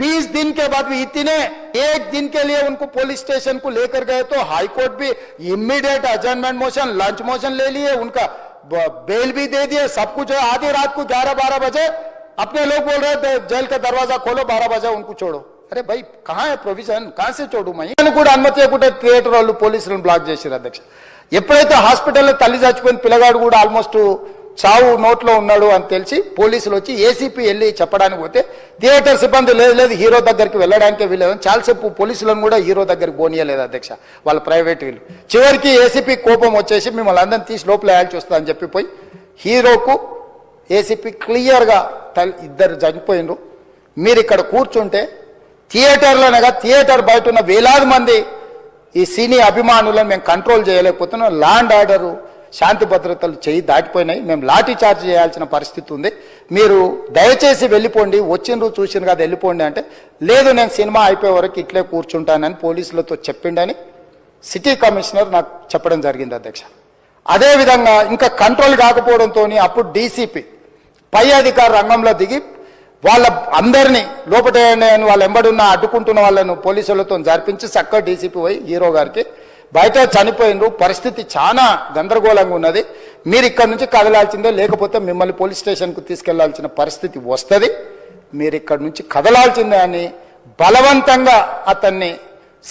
बीस दिन के बाद भी इतने एक दिन के लिए उनको पुलिस स्टेशन को लेकर गए तो हाई कोर्ट भी immediate adjournment motion lunch motion ले लिए उनका ब- बेल भी दे दिए सब कुछ है आधी रात को ग्यारह बारह बजे अपने लोग बोल रहे थे जेल का दरवाजा खोलो बारह बजे उनको छोड़ो అరే భయ్ కహా ప్రొవిజన్ కాసే చోటు మై అని కూడా అనుమతి లేకుండా థియేటర్ వాళ్ళు పోలీసులను బ్లాక్ చేశారు అధ్యక్ష ఎప్పుడైతే హాస్పిటల్లో తల్లి చచ్చిపోయిన పిల్లగాడు కూడా ఆల్మోస్ట్ చావు నోట్లో ఉన్నాడు అని తెలిసి పోలీసులు వచ్చి ఏసీపీ వెళ్ళి చెప్పడానికి పోతే థియేటర్ సిబ్బంది లేదు లేదు హీరో దగ్గరికి వెళ్ళడానికే వీళ్ళు చాలాసేపు పోలీసులను కూడా హీరో దగ్గరికి పోనీయలేదు అధ్యక్ష వాళ్ళ ప్రైవేట్ వీళ్ళు. చివరికి ఏసీపీ కోపం వచ్చేసి మిమ్మల్ని అందరిని తీసి లోపల వేయాల్సి వస్తుందని అని చెప్పిపోయి హీరోకు ఏసీపీ క్లియర్గా తల్ ఇద్దరు చనిపోయినరు. మీరు ఇక్కడ కూర్చుంటే థియేటర్లోనగా థియేటర్ బయట ఉన్న వేలాది మంది ఈ సినీ అభిమానులను మేము కంట్రోల్ చేయలేకపోతున్నాం. ల్యాండ్ ఆర్డరు శాంతి భద్రతలు చేయి దాటిపోయినాయి. మేము లాఠీ చార్జ్ చేయాల్సిన పరిస్థితి ఉంది. మీరు దయచేసి వెళ్ళిపోండి. వచ్చిండ్రు చూసిన కదా వెళ్ళిపోండి అంటే లేదు నేను సినిమా అయిపోయే వరకు ఇట్లే కూర్చుంటానని పోలీసులతో చెప్పిండని సిటీ కమిషనర్ నాకు చెప్పడం జరిగింది అధ్యక్ష. అదేవిధంగా ఇంకా కంట్రోల్ కాకపోవడంతో అప్పుడు డీసీపీ పై అధికార రంగంలో దిగి వాళ్ళ అందరినీ లోపట వాళ్ళ ఎంబడున్న అడ్డుకుంటున్న వాళ్ళను పోలీసులతో జరిపించి చక్కగా డీసీపీ పోయి హీరో గారికి బయట చనిపోయినరు పరిస్థితి చాలా గందరగోళంగా ఉన్నది. మీరు ఇక్కడ నుంచి కదలాల్సిందే లేకపోతే మిమ్మల్ని పోలీస్ స్టేషన్కు తీసుకెళ్ళాల్సిన పరిస్థితి వస్తుంది. మీరు ఇక్కడ నుంచి కదలాల్సిందే అని బలవంతంగా అతన్ని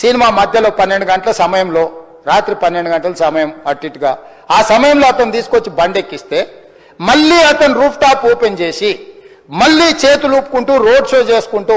సినిమా మధ్యలో పన్నెండు గంటల సమయంలో రాత్రి పన్నెండు గంటల సమయం అటు ఇటుగా ఆ సమయంలో అతను తీసుకొచ్చి బండెక్కిస్తే మళ్ళీ అతను రూఫ్ టాప్ ఓపెన్ చేసి మళ్ళీ చేతులు ఊపుకుంటూ రోడ్ షో చేసుకుంటూ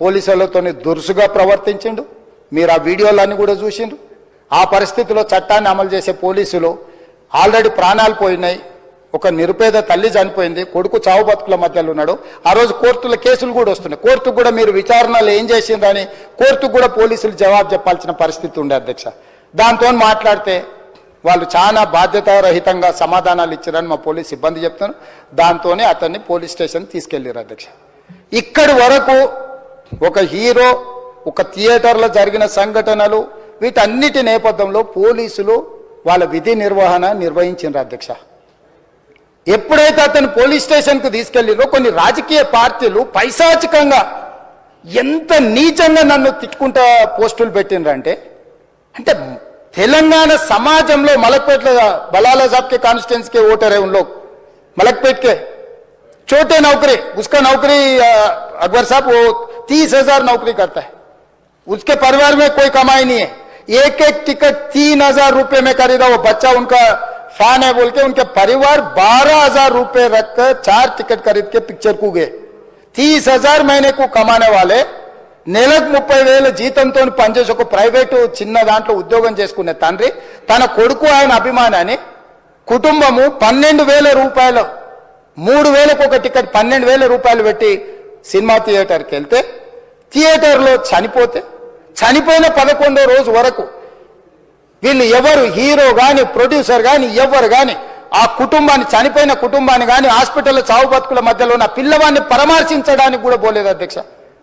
పోలీసులతో దురుసుగా ప్రవర్తించిండు. మీరు ఆ వీడియోలన్నీ కూడా చూసిండ్రు. ఆ పరిస్థితిలో చట్టాన్ని అమలు చేసే పోలీసులు ఆల్రెడీ ప్రాణాలు పోయినాయి. ఒక నిరుపేద తల్లి చనిపోయింది. కొడుకు చావు బతుకుల మధ్యలో ఉన్నాడు. ఆ రోజు కోర్టుల కేసులు కూడా వస్తున్నాయి. కోర్టుకు కూడా మీరు విచారణలు ఏం చేసిందని కోర్టుకు కూడా పోలీసులు జవాబు చెప్పాల్సిన పరిస్థితి ఉండే అధ్యక్ష. దాంతో మాట్లాడితే వాళ్ళు చాలా బాధ్యతారహితంగా సమాధానాలు ఇచ్చారని మా పోలీస్ సిబ్బంది చెప్తున్నారు. దాంతోనే అతన్ని పోలీస్ స్టేషన్ తీసుకెళ్ళారు అధ్యక్ష. ఇక్కడి వరకు ఒక హీరో ఒక థియేటర్లో జరిగిన సంఘటనలు వీటన్నిటి నేపథ్యంలో పోలీసులు వాళ్ళ విధి నిర్వహణ నిర్వహించారు అధ్యక్ష. ఎప్పుడైతే అతను పోలీస్ స్టేషన్కు తీసుకెళ్ళినో కొన్ని రాజకీయ పార్టీలు పైశాచికంగా ఎంత నీచంగా నన్ను తిట్టుకుంటా పోస్టులు పెట్టినరంటే అంటే తెలంగాణ సమాజంలో మలక్పేట్ల బలాల జాబ్కే కాన్స్టిట్యున్సీకే ఓటర్ ఏ ఉన్ మలక్పేట్కే. छोटे नौकरी उसका नौकरी अ, अकबर साहब वो तीस हजार नौकरी करता है उसके परिवार में कोई कमाई नहीं है एक एक टिकट तीन हजार रुपए में खरीदा वो बच्चा उनका फैन है बोल के उनके परिवार बारह हजार रुपए रखकर चार टिकट खरीद के पिक्चर को गए तीस हजार महीने को कमाने वाले నెలకు ముప్పై వేల జీతంతో పనిచేసి ఒక ప్రైవేటు చిన్న దాంట్లో ఉద్యోగం చేసుకునే తండ్రి తన కొడుకు ఆయన అభిమానాన్ని కుటుంబము పన్నెండు వేల రూపాయలు మూడు వేలకు ఒక టికెట్ పన్నెండు వేల రూపాయలు పెట్టి సినిమా థియేటర్కి వెళ్తే థియేటర్లో చనిపోతే చనిపోయిన పదకొండో రోజు వరకు వీళ్ళు ఎవరు హీరో కానీ ప్రొడ్యూసర్ కానీ ఎవరు కానీ ఆ కుటుంబాన్ని చనిపోయిన కుటుంబాన్ని కానీ హాస్పిటల్లో చావు బతుకుల మధ్యలో ఉన్న పిల్లవాడిని పరామర్శించడానికి కూడా పోలేదు అధ్యక్ష.